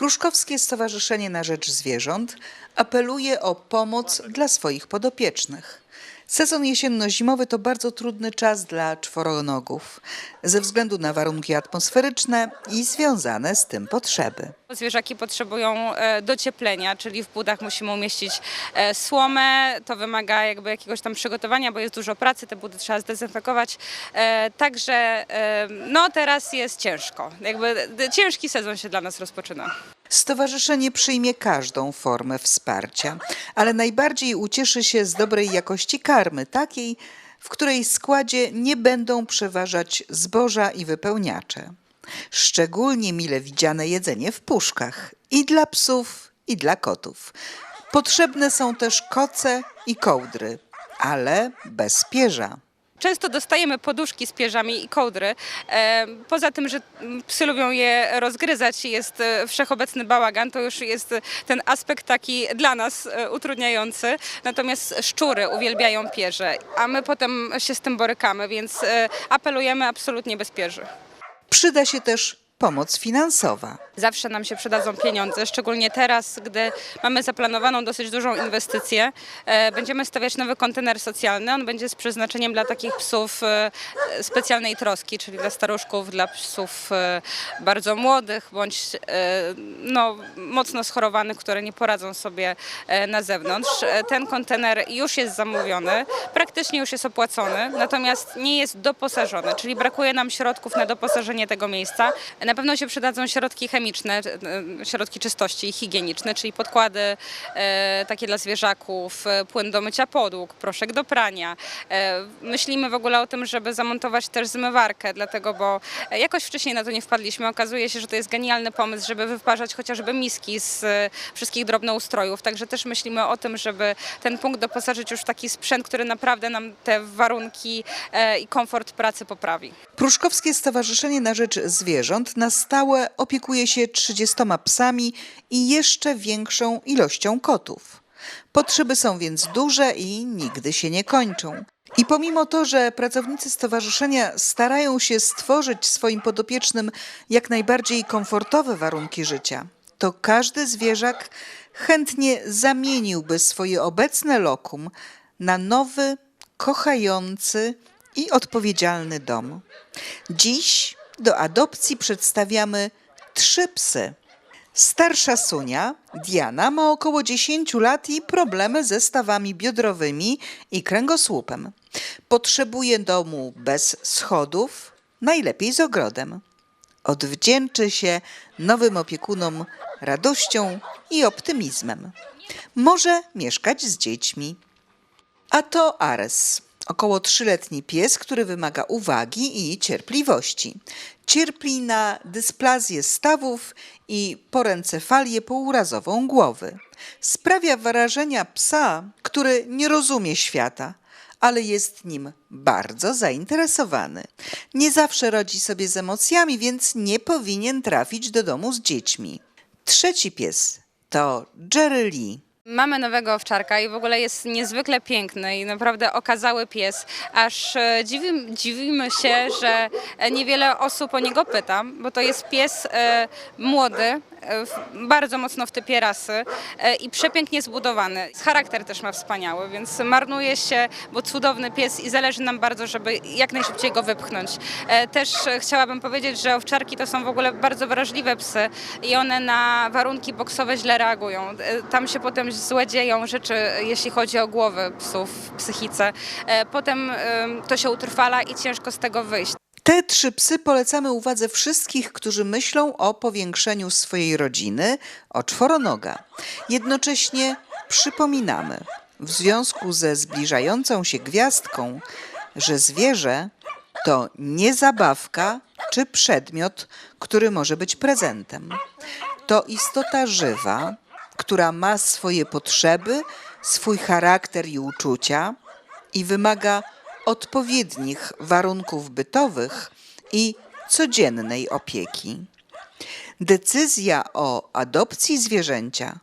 Pruszkowskie Stowarzyszenie na Rzecz Zwierząt apeluje o pomoc dla swoich podopiecznych. Sezon jesienno-zimowy to bardzo trudny czas dla czworonogów ze względu na warunki atmosferyczne i związane z tym potrzeby. Zwierzaki potrzebują e, docieplenia, czyli w budach musimy umieścić e, słomę. To wymaga jakby jakiegoś tam przygotowania, bo jest dużo pracy, te budy trzeba zdezynfekować. E, Także no teraz jest ciężko. Jakby ciężki sezon się dla nas rozpoczyna. Stowarzyszenie przyjmie każdą formę wsparcia, ale najbardziej ucieszy się z dobrej jakości karmy, takiej, w której składzie nie będą przeważać zboża i wypełniacze. Szczególnie mile widziane jedzenie w puszkach i dla psów, i dla kotów. Potrzebne są też koce i kołdry, ale bez pierza. Często dostajemy poduszki z pierzami i kołdry. E, Poza tym, że psy lubią je rozgryzać, jest e, wszechobecny bałagan, to już jest ten aspekt taki dla nas e, utrudniający. Natomiast szczury uwielbiają pierze, a my potem się z tym borykamy, więc apelujemy absolutnie bez pierzy. Przyda się też pomoc finansowa. Zawsze nam się przydadzą pieniądze, szczególnie teraz, gdy mamy zaplanowaną dosyć dużą inwestycję. E, Będziemy stawiać nowy kontener socjalny. On będzie z przeznaczeniem dla takich psów e, specjalnej troski, czyli dla staruszków, dla psów e, bardzo młodych bądź no, mocno schorowanych, które nie poradzą sobie na zewnątrz. Ten kontener już jest zamówiony, praktycznie już jest opłacony, natomiast nie jest doposażony, czyli brakuje nam środków na doposażenie tego miejsca. Na pewno się przydadzą środki chemiczne, e, środki czystości i higieniczne, czyli podkłady e, takie dla zwierzaków, e, płyn do mycia podłóg, proszek do prania. Myślimy w ogóle o tym, żeby zamontować też zmywarkę, dlatego, bo jakoś wcześniej na to nie wpadliśmy. Okazuje się, że to jest genialny pomysł, żeby wyparzać chociażby miski z wszystkich drobnoustrojów. Także też myślimy o tym, żeby ten punkt doposażyć już w taki sprzęt, który naprawdę nam te warunki i komfort pracy poprawi. Pruszkowskie Stowarzyszenie na Rzecz Zwierząt na stałe opiekuje się 30 psami i jeszcze większą ilością kotów. Potrzeby są więc duże i nigdy się nie kończą. I pomimo to, że pracownicy stowarzyszenia starają się stworzyć swoim podopiecznym jak najbardziej komfortowe warunki życia, to każdy zwierzak chętnie zamieniłby swoje obecne lokum na nowy, kochający i odpowiedzialny dom. Dziś do adopcji przedstawiamy trzy psy. Starsza Sunia, Diana, ma około 10 lat i problemy ze stawami biodrowymi i kręgosłupem. Potrzebuje domu bez schodów, najlepiej z ogrodem. Odwdzięczy się nowym opiekunom radością i optymizmem. Może mieszkać z dziećmi. A to Ares, około trzyletni pies, który wymaga uwagi i cierpliwości. Cierpi na dysplazję stawów i porencefalię pourazową głowy. Sprawia wrażenia psa, który nie rozumie świata, ale jest nim bardzo zainteresowany. Nie zawsze radzi sobie z emocjami, więc nie powinien trafić do domu z dziećmi. Trzeci pies to Jerry Lee. Mamy nowego owczarka i w ogóle jest niezwykle piękny i naprawdę okazały pies. Aż e, dziwi, dziwimy się, że e, niewiele osób o niego pyta, bo to jest pies e, młody, bardzo mocno w typie rasy e, i przepięknie zbudowany. Charakter też ma wspaniały, więc marnuje się, bo cudowny pies i zależy nam bardzo, żeby jak najszybciej go wypchnąć. E, Też e, chciałabym powiedzieć, że owczarki to są w ogóle bardzo wrażliwe psy i one na warunki boksowe źle reagują. E, Tam się potem złe dzieją rzeczy, jeśli chodzi o głowy psów w psychice. E, Potem em, to się utrwala i ciężko z tego wyjść. Te trzy psy polecamy uwadze wszystkich, którzy myślą o powiększeniu swojej rodziny o czworonoga. Jednocześnie przypominamy, w związku ze zbliżającą się gwiazdką, że zwierzę to nie zabawka czy przedmiot, który może być prezentem. To istota żywa, która ma swoje potrzeby, swój charakter i uczucia i wymaga odpowiednich warunków bytowych i codziennej opieki. Decyzja o adopcji zwierzęcia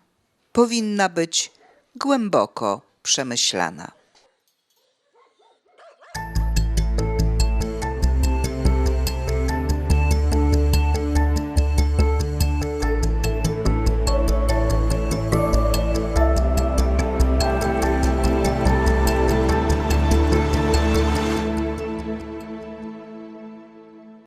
powinna być głęboko przemyślana.